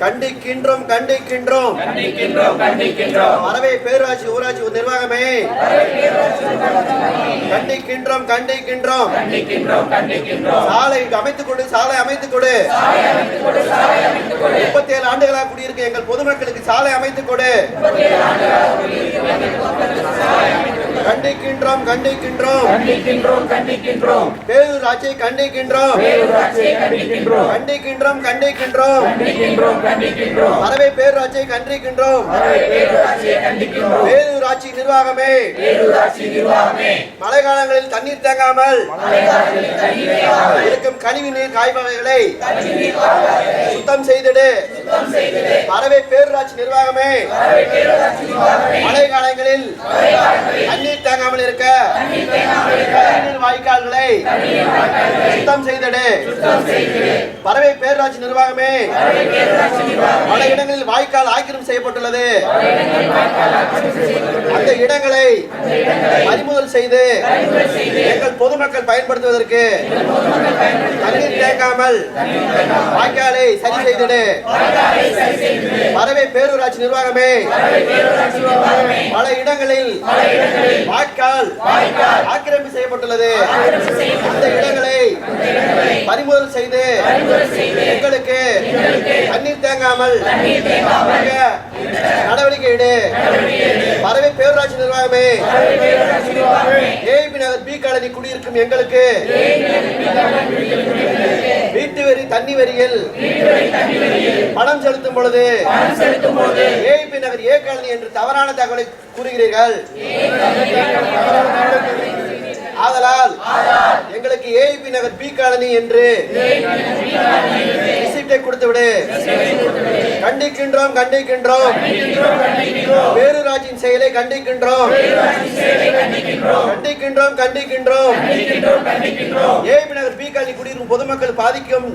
கண்டிக்கின்றோம் கண்டிக்கின்றோம். பறவை பேரூராட்சி ஊராட்சி நிர்வாகமே. கண்டிக்கின்றோம் கண்டிக்கின்றோம். சாலை அமைத்துக் கொடு சாலை அமைத்துக் கொடு. முப்பத்தி ஏழு ஆண்டுகளாக குடியிருக்க எங்கள் பொதுமக்களுக்கு சாலை அமைத்துக் கொடு. கண்டிக்கின்றோம் கண்டிக்கின்றோம். கண்டிக்கின்றோம் பேரூராட்சியை கண்டிக்கின்றோம். கண்டிக்கின்றோம். கண்டிக்கின்றோம் கண்டிக்கின்றோம். கண்டிக்கின்றோம் கண்டிக்கின்றோம். பறவை பேரூராட்சியை கண்டிக்கின்றோம். கண்டிக்கின்றோம். பேரூராட்சி நிர்வாகமே. பேரூராட்சி நிர்வாகமே. மழை காலங்களில் தண்ணீர் தேங்காமல். இருக்கும் கழிவு நீர் காய்வகைகளை சுத்தம் செய்திடு. பறவை பேரூராட்சி நிர்வாகமே. மழை காலங்களில் தேங்காமல் இருக்க. வாய்க்கால்களை சுத்தம் செய்திடு. பறவை பேரூராட்சி நிர்வாகமே பல இடங்களில் வாய்க்கால் ஆக்கிரம் செய்யப்பட்டுள்ளது. இடங்களை பறிமுதல் செய்து எங்கள் பொதுமக்கள் பயன்படுத்துவதற்கு தண்ணீர் தேங்காமல் வாய்க்காலை சரி செய்திடு பறவை பேரூராட்சி நிர்வாகமே பல இடங்களில் வாய்க்கால் ஆக்கிரமிப்பு செய்யப்பட்டுள்ளது. அந்த இடங்களை பறிமுதல் செய்து எங்களுக்கு தண்ணீர் தேங்காமல் இருக்க நடவடிக்கை எடு பறவை பேரூராட்சி நிர்வாகமே ஏபி நகர் பி காலனி குடியிருக்கும் எங்களுக்கு. வீட்டு வரி தண்ணி வரியில் பணம் செலுத்தும் பொழுது ஏபி நகர் ஏ காலனி என்று தவறான தகவலை கூறுகிறீர்கள். ஆதலால் எங்களுக்கு ஏபி நகர் பி காலனி என்று ரிசிப்டை கொடுத்து விடு. கண்டிக்கின்றோம் கண்டிக்கின்றோம். பேரூராட்சியின் செயலை கண்டிக்கின்றோம். கண்டிக்கின்றோம் கண்டிக்கின்றோம். ஏபி நகர் பி காலி குடியிருக்கும் பொதுமக்கள் பாதிக்கும்.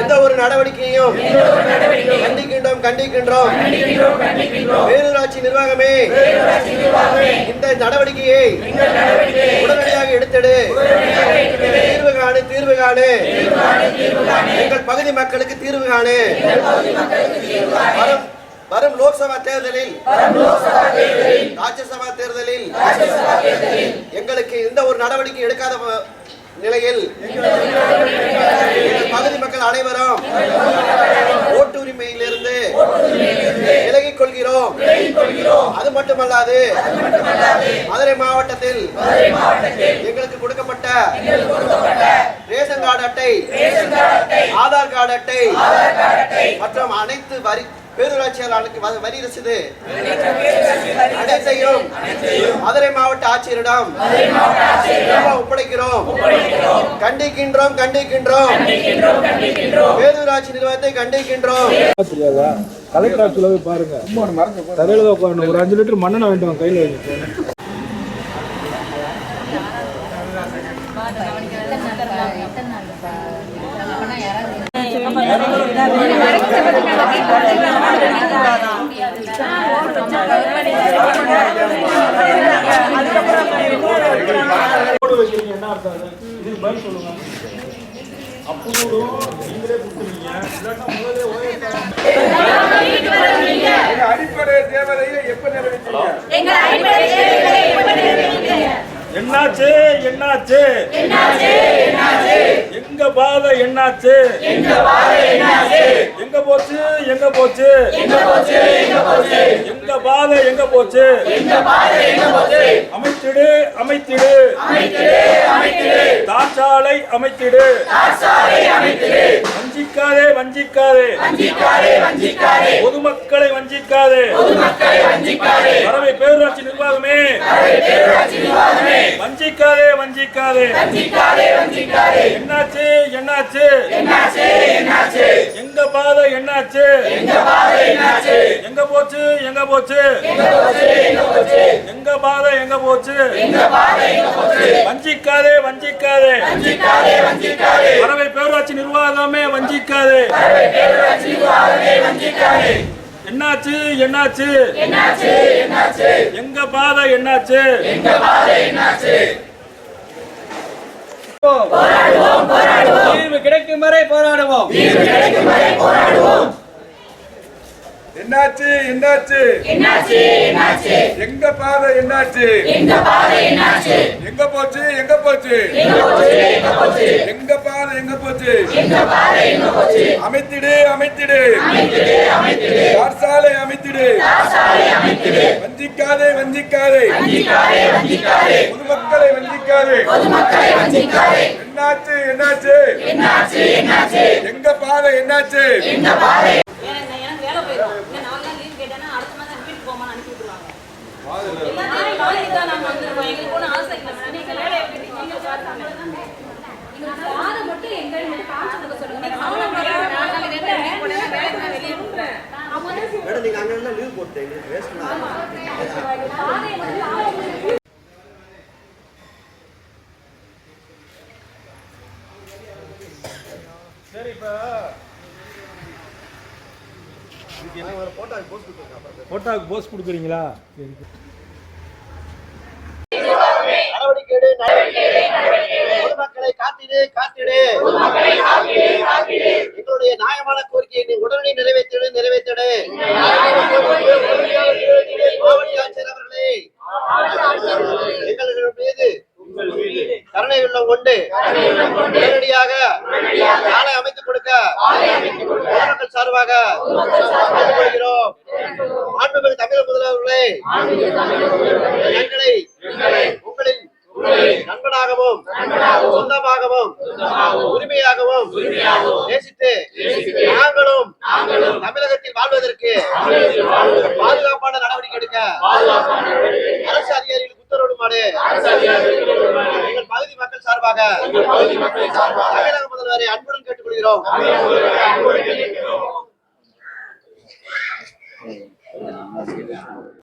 எந்த ஒரு நடவடிக்கையும் கண்டிக்கின்றோம் கண்டிக்கின்றோம். பேரூராட்சி நிர்வாகமே இந்த நடவடிக்கையை உடனடியாக எடுத்தெடு. தீர்வு காணு. தீர்வு எங்கள் பகுதி மக்களுக்கு தீர்வு காணு. வரும் வரும் லோக்சபா தேர்தலில் ராஜ்யசபா தேர்தலில் எங்களுக்கு எந்த ஒரு நடவடிக்கை எடுக்காத நிலையில் எங்கள் பகுதி மக்கள் அனைவரும் ஓட்டுரிமையிலிருந்து விலகிக் கொள்கிறோம். அது மட்டுமல்லாது மதுரை மாவட்டத்தில் எங்களுக்கு கொடுக்கப்பட்ட ரேஷன் கார்டு அட்டை. ஆதார் கார்டு அட்டை. மற்றும் அனைத்து வரி பேரூராட்சியாளர்களுக்கு வரி ரசீது. அனைத்தையும் மதுரை மாவட்ட ஆட்சியரிடம் ஒப்படைக்கிறோம். கண்டிக்கின்றோம் கண்டிக்கின்றோம். பேரூராட்சி நிர்வாகத்தை கண்டிக்கின்றோம். கலெக்டர் போய் பாருங்க. தரையில தான் உட்காரணும். ஒரு அஞ்சு லிட்டர் மண்ணெண்ணெய் வாங்கிட்டு வாங்க கையில் வாங்கிட்டு அப்போதும் நீங்களே கொடுத்துருவீங்க இல்லாட்டா முதல்ல ஓஎஸ் அடிப்படை எப்ப நிறைவேற்றீங்க என்னாச்சு என்னாச்சு எங்க பாதை என்னாச்சு? எங்க போச்சு? எங்க போச்சு? எங்க பாதை எங்க போச்சு? அமைத்திடு அமைத்திடு. தாச்சாலை அமைத்திடு. வஞ்சிக்காதே வஞ்சிக்காதே. பொதுமக்களை வஞ்சிக்காதே. பறவை பேரூராட்சி நிர்வாகமே. வஞ்சிக்காதே வஞ்சிக்காதே. என்னாச்சு என்னாச்சு? எங்க பாதை என்னாச்சு? எங்க போச்சு எங்க போச்சு? எங்க பாதை எங்க போச்சு? வஞ்சிக்காதே வஞ்சிக்காதே. பறவை பேரூராட்சி நிர்வாகமே வஞ்சிக்காதே. என்னாச்சு என்னாச்சு? என்னாச்சு என்னாச்சு? எங்க பாதை என்னாச்சு? எங்க பாதை என்னாச்சு? தீர்வு கிடைக்கும் வரை போராடுவோம். தீர்வு கிடைக்கும் வரை போராடுவோம். என்னாச்சு என்னாச்சு? என்னாச்சு என்னாச்சு? எங்க பாதை என்னாச்சு? எங்க பாதை என்னாச்சு? எங்க போச்சு எங்க போச்சு? எங்க போச்சு எங்க போச்சு? எங்க பாதை எங்க போச்சு? எங்க பாதை எங்க போச்சு? அமைத்திடு அமைத்திடு. அமைத்திடு அமைத்திடு. பாடசாலை அமைத்திடு. சாலை அமைத்திடு. வஞ்சிக்காதே வஞ்சிக்காதே. வஞ்சிக்காதே வஞ்சிக்காதே. பொதுமக்களை வஞ்சிக்காதே. பொதுமக்களை வஞ்சிக்காதே. என்னாச்சு என்னாச்சு? என்னாச்சு என்னாச்சு? எங்க பாதை என்னாச்சு? எங்க பாதை மேடம் நீங்க அங்க லீவ் போட்டேன் எங்களுக்கு வேஸ்ட் சரி இப்ப போட்டாக்கு போஸ்ட் கொடுக்குறீங்களா? சரி நடவடிக்கை எடு, நடவடிக்கை எடு. பொதுமக்களை காத்திடு காத்திடு. எங்களுடைய நியாயமான கோரிக்கையை நீ உடனடி நிறைவேற்றிடு நிறைவேற்றிடு. மாவட்ட ஆட்சியர் அவர்களே எங்கள் மீது கருணை உள்ளம் கொண்டு உடனடியாக சாலை அமைத்துக் கொடுக்க பொதுமக்கள் சார்பாக கேட்டுக்கொள்கிறோம். மாண்புமிகு தமிழக முதல்வர்களே எங்களை நண்பனாகவும் சொந்தமாகவும் உரிமையாகவும் நேசித்து நாங்களும் தமிழகத்தில் வாழ்வதற்கு பாதுகாப்பான நடவடிக்கை எடுக்க அரசு அதிகாரிகளுக்கு உத்தரவிடுமாறு எங்கள் பகுதி மக்கள் சார்பாக தமிழக முதல்வரை அன்புடன் கேட்டுக்கொள்கிறோம்.